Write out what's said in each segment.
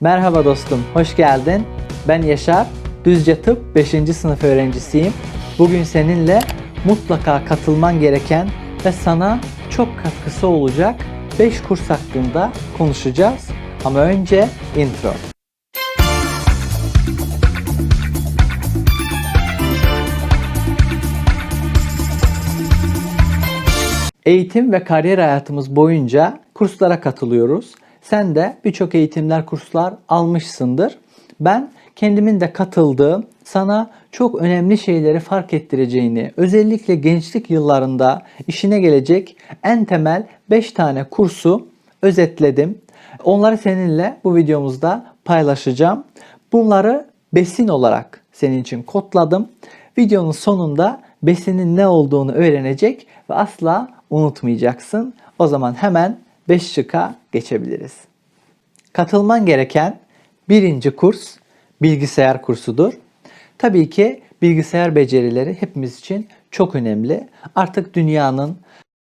Merhaba dostum, hoş geldin. Ben Yaşar, Düzce Tıp 5. sınıf öğrencisiyim. Bugün seninle mutlaka katılman gereken ve sana çok katkısı olacak 5 kurs hakkında konuşacağız. Ama önce intro. Eğitim ve kariyer hayatımız boyunca kurslara katılıyoruz. Sen de birçok eğitimler, kurslar almışsındır. Ben kendimin de katıldığım, sana çok önemli şeyleri fark ettireceğini, özellikle gençlik yıllarında işine gelecek en temel 5 tane kursu özetledim. Onları seninle bu videomuzda paylaşacağım. Bunları besin olarak senin için kodladım. Videonun sonunda besinin ne olduğunu öğrenecek ve asla unutmayacaksın. O zaman hemen 5 şıka geçebiliriz. Katılman gereken birinci kurs bilgisayar kursudur. Tabii ki bilgisayar becerileri hepimiz için çok önemli. Artık dünyanın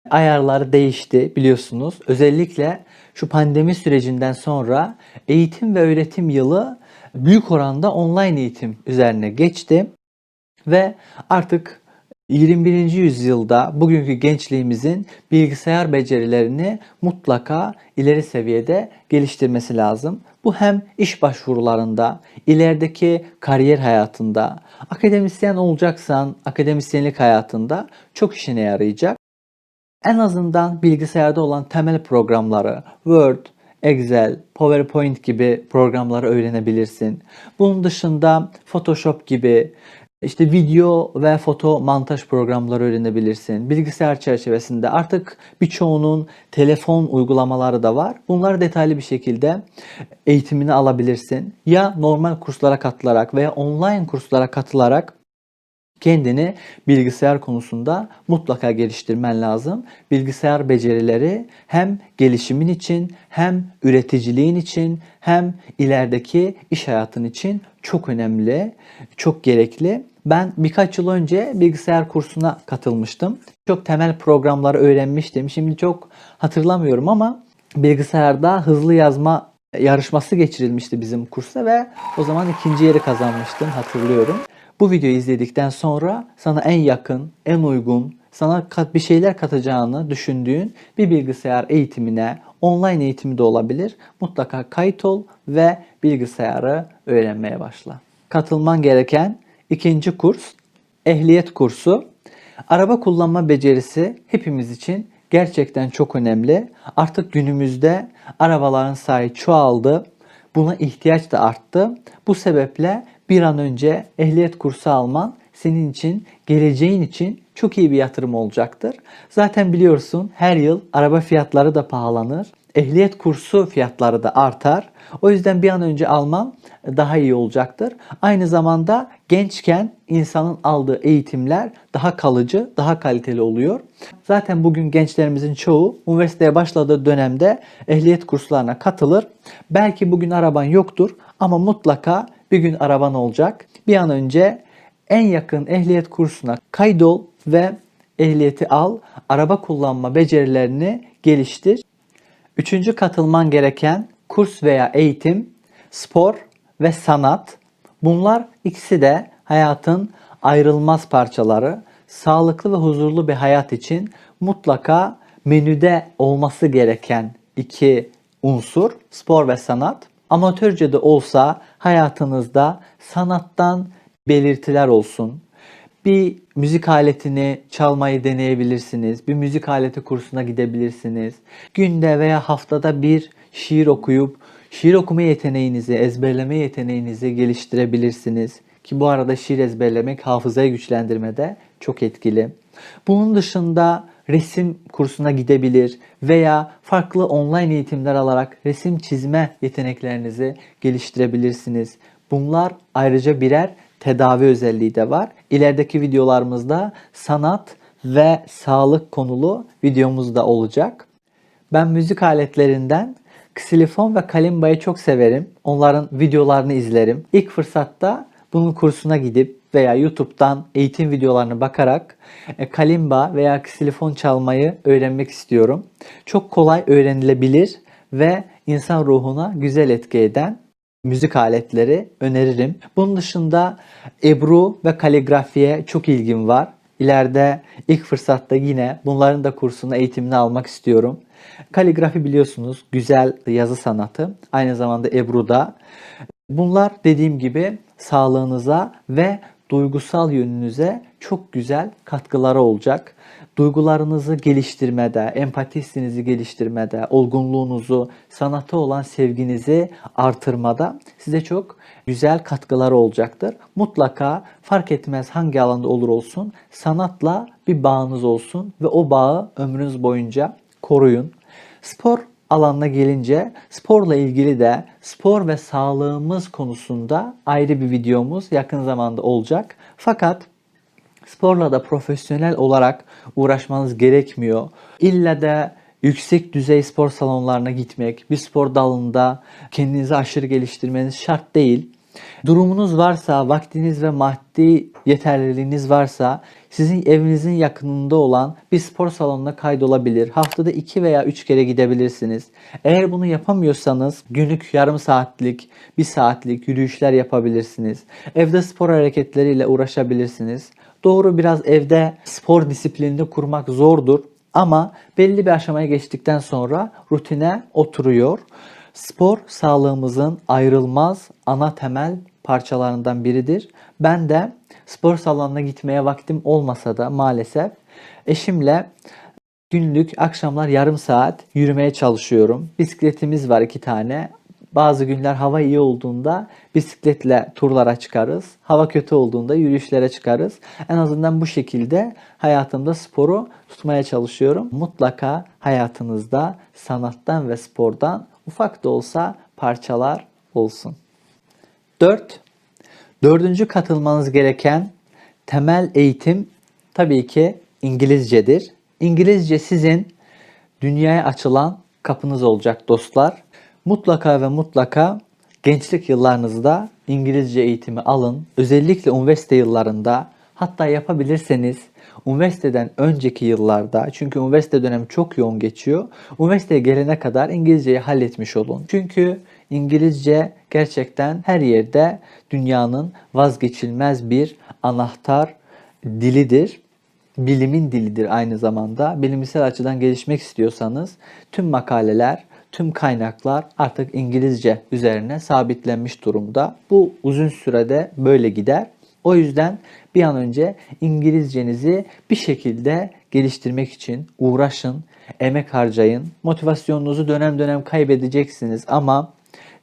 ayarları değişti biliyorsunuz. Özellikle şu pandemi sürecinden sonra eğitim ve öğretim yılı büyük oranda online eğitim üzerine geçti. Ve artık 21. yüzyılda bugünkü gençliğimizin bilgisayar becerilerini mutlaka ileri seviyede geliştirmesi lazım. Bu hem iş başvurularında, ilerideki kariyer hayatında, akademisyen olacaksan akademisyenlik hayatında çok işine yarayacak. En azından bilgisayarda olan temel programları Word, Excel, PowerPoint gibi programları öğrenebilirsin. Bunun dışında Photoshop gibi işte video ve foto montaj programları öğrenebilirsin. Bilgisayar çerçevesinde artık birçoğunun telefon uygulamaları da var. Bunları detaylı bir şekilde eğitimini alabilirsin. Ya normal kurslara katılarak veya online kurslara katılarak kendini bilgisayar konusunda mutlaka geliştirmen lazım. Bilgisayar becerileri hem gelişimin için hem üreticiliğin için hem ilerideki iş hayatın için çok önemli, çok gerekli. Ben birkaç yıl önce bilgisayar kursuna katılmıştım. Çok temel programları öğrenmiştim. Şimdi çok hatırlamıyorum ama bilgisayarda hızlı yazma yarışması geçirilmişti bizim kursta ve o zaman ikinci yeri kazanmıştım hatırlıyorum. Bu videoyu izledikten sonra sana en yakın, en uygun, sana kat bir şeyler katacağını düşündüğün bir bilgisayar eğitimine, online eğitimi de olabilir. Mutlaka kayıt ol ve bilgisayarı öğrenmeye başla. Katılman gereken ikinci kurs ehliyet kursu. Araba kullanma becerisi hepimiz için gerçekten çok önemli. Artık günümüzde arabaların sayı çoğaldı. Buna ihtiyaç da arttı. Bu sebeple bir an önce ehliyet kursu alman senin için, geleceğin için çok iyi bir yatırım olacaktır. Zaten biliyorsun her yıl araba fiyatları da pahalanır. Ehliyet kursu fiyatları da artar. O yüzden bir an önce alman daha iyi olacaktır. Aynı zamanda gençken insanın aldığı eğitimler daha kalıcı, daha kaliteli oluyor. Zaten bugün gençlerimizin çoğu üniversiteye başladığı dönemde ehliyet kurslarına katılır. Belki bugün araban yoktur ama mutlaka bir gün araban olacak. Bir an önce en yakın ehliyet kursuna kaydol ve ehliyeti al. Araba kullanma becerilerini geliştir. Üçüncü katılman gereken kurs veya eğitim spor ve sanat. Bunlar ikisi de hayatın ayrılmaz parçaları. Sağlıklı ve huzurlu bir hayat için mutlaka menüde olması gereken iki unsur spor ve sanat. Amatörce de olsa hayatınızda sanattan belirtiler olsun. Bir müzik aletini çalmayı deneyebilirsiniz. Bir müzik aleti kursuna gidebilirsiniz. Günde veya haftada bir şiir okuyup şiir okuma yeteneğinizi, ezberleme yeteneğinizi geliştirebilirsiniz. Ki bu arada şiir ezberlemek hafızayı güçlendirmede çok etkili. Bunun dışında resim kursuna gidebilir veya farklı online eğitimler alarak resim çizme yeteneklerinizi geliştirebilirsiniz. Bunlar ayrıca birer tedavi özelliği de var. İlerideki videolarımızda sanat ve sağlık konulu videomuz da olacak. Ben müzik aletlerinden ksilifon ve kalimbayı çok severim. Onların videolarını izlerim. İlk fırsatta bunun kursuna gidip veya YouTube'dan eğitim videolarını bakarak e, kalimba veya ksilifon çalmayı öğrenmek istiyorum. Çok kolay öğrenilebilir ve insan ruhuna güzel etki eden müzik aletleri öneririm. Bunun dışında Ebru ve kaligrafiye çok ilgim var. İleride ilk fırsatta yine bunların da kursunu, eğitimini almak istiyorum. Kaligrafi biliyorsunuz güzel yazı sanatı. Aynı zamanda Ebru da. Bunlar dediğim gibi sağlığınıza ve duygusal yönünüze çok güzel katkıları olacak. Duygularınızı geliştirmede, empati hissinizi geliştirmede, olgunluğunuzu, sanata olan sevginizi artırmada size çok güzel katkıları olacaktır. Mutlaka fark etmez hangi alanda olur olsun sanatla bir bağınız olsun ve o bağı ömrünüz boyunca koruyun. Spor alanına gelince sporla ilgili de spor ve sağlığımız konusunda ayrı bir videomuz yakın zamanda olacak. Fakat sporla da profesyonel olarak uğraşmanız gerekmiyor. İlla da yüksek düzey spor salonlarına gitmek, bir spor dalında kendinizi aşırı geliştirmeniz şart değil. Durumunuz varsa, vaktiniz ve maddi yeterliliğiniz varsa sizin evinizin yakınında olan bir spor salonuna kaydolabilir. Haftada 2 veya 3 kere gidebilirsiniz. Eğer bunu yapamıyorsanız günlük yarım saatlik, 1 saatlik yürüyüşler yapabilirsiniz. Evde spor hareketleriyle uğraşabilirsiniz. Doğru biraz evde spor disiplinini kurmak zordur ama belli bir aşamaya geçtikten sonra rutine oturuyor. Spor sağlığımızın ayrılmaz ana temel parçalarından biridir. Ben de spor salonuna gitmeye vaktim olmasa da maalesef eşimle günlük akşamlar yarım saat yürümeye çalışıyorum. Bisikletimiz var iki tane. Bazı günler hava iyi olduğunda bisikletle turlara çıkarız. Hava kötü olduğunda yürüyüşlere çıkarız. En azından bu şekilde hayatımda sporu tutmaya çalışıyorum. Mutlaka hayatınızda sanattan ve spordan ufak da olsa parçalar olsun. 4. Dördüncü katılmanız gereken temel eğitim tabii ki İngilizcedir. İngilizce sizin dünyaya açılan kapınız olacak dostlar. Mutlaka ve mutlaka gençlik yıllarınızda İngilizce eğitimi alın. Özellikle üniversite yıllarında hatta yapabilirseniz üniversiteden önceki yıllarda çünkü üniversite dönemi çok yoğun geçiyor. Üniversiteye gelene kadar İngilizceyi halletmiş olun. Çünkü İngilizce gerçekten her yerde dünyanın vazgeçilmez bir anahtar dilidir. Bilimin dilidir aynı zamanda. Bilimsel açıdan gelişmek istiyorsanız tüm makaleler, tüm kaynaklar artık İngilizce üzerine sabitlenmiş durumda. Bu uzun sürede böyle gider. O yüzden bir an önce İngilizcenizi bir şekilde geliştirmek için uğraşın, emek harcayın. Motivasyonunuzu dönem dönem kaybedeceksiniz ama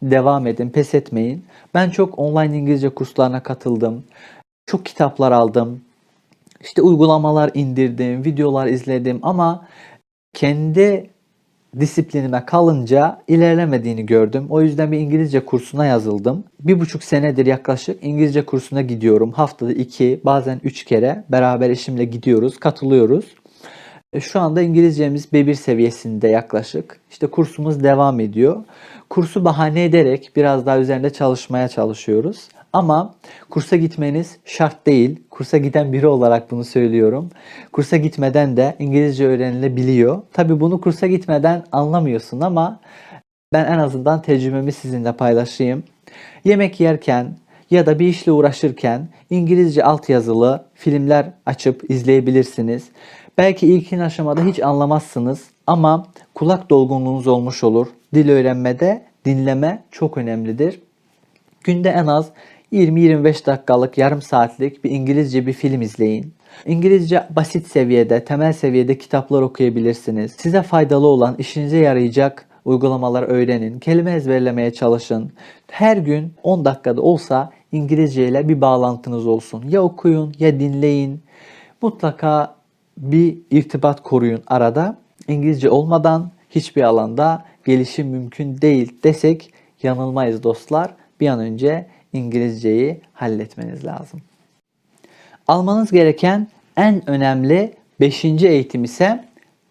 devam edin, pes etmeyin. Ben çok online İngilizce kurslarına katıldım. Çok kitaplar aldım. İşte uygulamalar indirdim, videolar izledim ama kendi disiplinime kalınca ilerlemediğini gördüm. O yüzden bir İngilizce kursuna yazıldım. Bir buçuk senedir yaklaşık İngilizce kursuna gidiyorum. Haftada iki, bazen üç kere beraber eşimle gidiyoruz, katılıyoruz. E, Şu anda İngilizcemiz B1 seviyesinde yaklaşık. İşte kursumuz devam ediyor. Kursu bahane ederek biraz daha üzerinde çalışmaya çalışıyoruz. Ama kursa gitmeniz şart değil. Kursa giden biri olarak bunu söylüyorum. Kursa gitmeden de İngilizce öğrenilebiliyor. Tabi bunu kursa gitmeden anlamıyorsun ama ben en azından tecrübemi sizinle paylaşayım. Yemek yerken ya da bir işle uğraşırken İngilizce altyazılı filmler açıp izleyebilirsiniz. Belki ilkin aşamada hiç anlamazsınız ama kulak dolgunluğunuz olmuş olur. Dil öğrenmede dinleme çok önemlidir. Günde en az 20-25 dakikalık yarım saatlik bir İngilizce bir film izleyin. İngilizce basit seviyede, temel seviyede kitaplar okuyabilirsiniz. Size faydalı olan, işinize yarayacak uygulamalar öğrenin. Kelime ezberlemeye çalışın. Her gün 10 dakikada olsa İngilizce ile bir bağlantınız olsun. Ya okuyun ya dinleyin. Mutlaka bir irtibat koruyun arada. İngilizce olmadan hiçbir alanda gelişim mümkün değil desek yanılmayız dostlar. Bir an önce İngilizceyi halletmeniz lazım. Almanız gereken en önemli 5. eğitim ise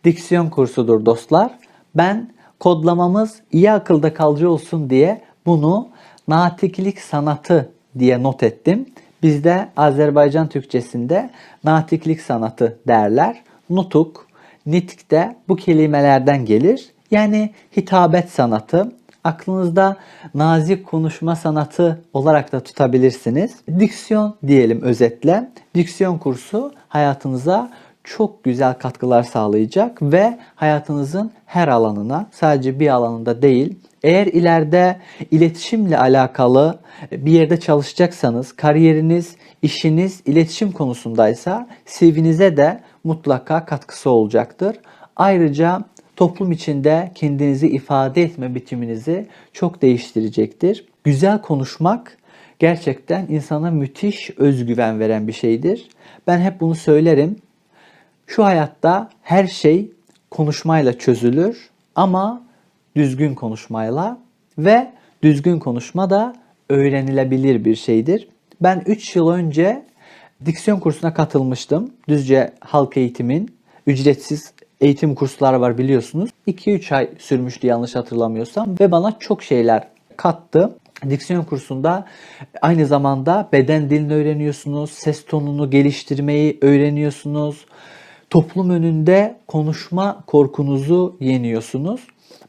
diksiyon kursudur dostlar. Ben kodlamamız iyi akılda kalıcı olsun diye bunu natiklik sanatı diye not ettim. Bizde Azerbaycan Türkçesinde natiklik sanatı derler. Nutuk, nitk de bu kelimelerden gelir. Yani hitabet sanatı. Aklınızda nazik konuşma sanatı olarak da tutabilirsiniz. Diksiyon diyelim özetle. Diksiyon kursu hayatınıza çok güzel katkılar sağlayacak ve hayatınızın her alanına sadece bir alanında değil eğer ileride iletişimle alakalı bir yerde çalışacaksanız, kariyeriniz, işiniz iletişim konusundaysa CV'nize de mutlaka katkısı olacaktır. Ayrıca toplum içinde kendinizi ifade etme biçiminizi çok değiştirecektir. Güzel konuşmak gerçekten insana müthiş özgüven veren bir şeydir. Ben hep bunu söylerim. Şu hayatta her şey konuşmayla çözülür ama düzgün konuşmayla ve düzgün konuşma da öğrenilebilir bir şeydir. Ben 3 yıl önce diksiyon kursuna katılmıştım. Düzce Halk Eğitim'in ücretsiz eğitim kursları var biliyorsunuz. 2-3 ay sürmüştü yanlış hatırlamıyorsam ve bana çok şeyler kattı. Diksiyon kursunda aynı zamanda beden dilini öğreniyorsunuz, ses tonunu geliştirmeyi öğreniyorsunuz. Toplum önünde konuşma korkunuzu yeniyorsunuz.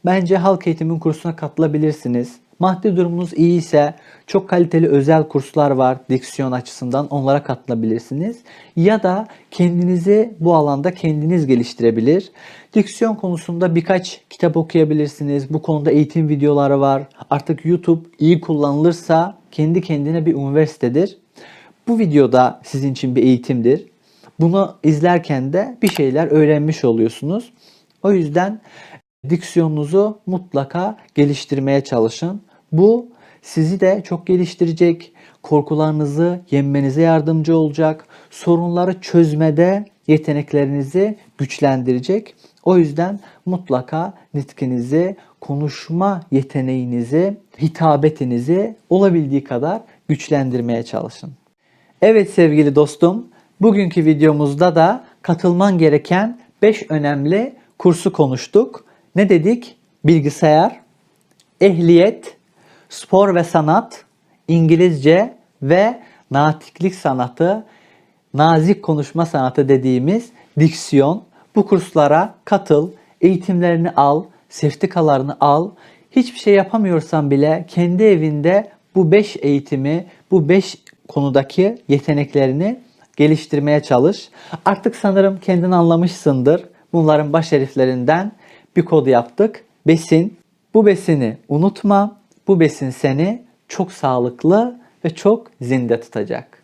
Bence halk eğitimin kursuna katılabilirsiniz. Maddi durumunuz iyi ise çok kaliteli özel kurslar var diksiyon açısından onlara katılabilirsiniz. Ya da kendinizi bu alanda kendiniz geliştirebilir. Diksiyon konusunda birkaç kitap okuyabilirsiniz. Bu konuda eğitim videoları var. Artık YouTube iyi kullanılırsa kendi kendine bir üniversitedir. Bu videoda sizin için bir eğitimdir. Bunu izlerken de bir şeyler öğrenmiş oluyorsunuz. O yüzden diksiyonunuzu mutlaka geliştirmeye çalışın. Bu sizi de çok geliştirecek, korkularınızı yenmenize yardımcı olacak, sorunları çözmede yeteneklerinizi güçlendirecek. O yüzden mutlaka nitkinizi, konuşma yeteneğinizi, hitabetinizi olabildiği kadar güçlendirmeye çalışın. Evet sevgili dostum, bugünkü videomuzda da katılman gereken 5 önemli kursu konuştuk. Ne dedik? Bilgisayar, ehliyet, spor ve sanat, İngilizce ve natiklik sanatı, nazik konuşma sanatı dediğimiz diksiyon. Bu kurslara katıl, eğitimlerini al, sertifikalarını al. Hiçbir şey yapamıyorsan bile kendi evinde bu 5 eğitimi, bu 5 konudaki yeteneklerini geliştirmeye çalış. Artık sanırım kendin anlamışsındır. Bunların baş harflerinden bir kod yaptık. Besin. Bu besini unutma. Bu besin seni çok sağlıklı ve çok zinde tutacak.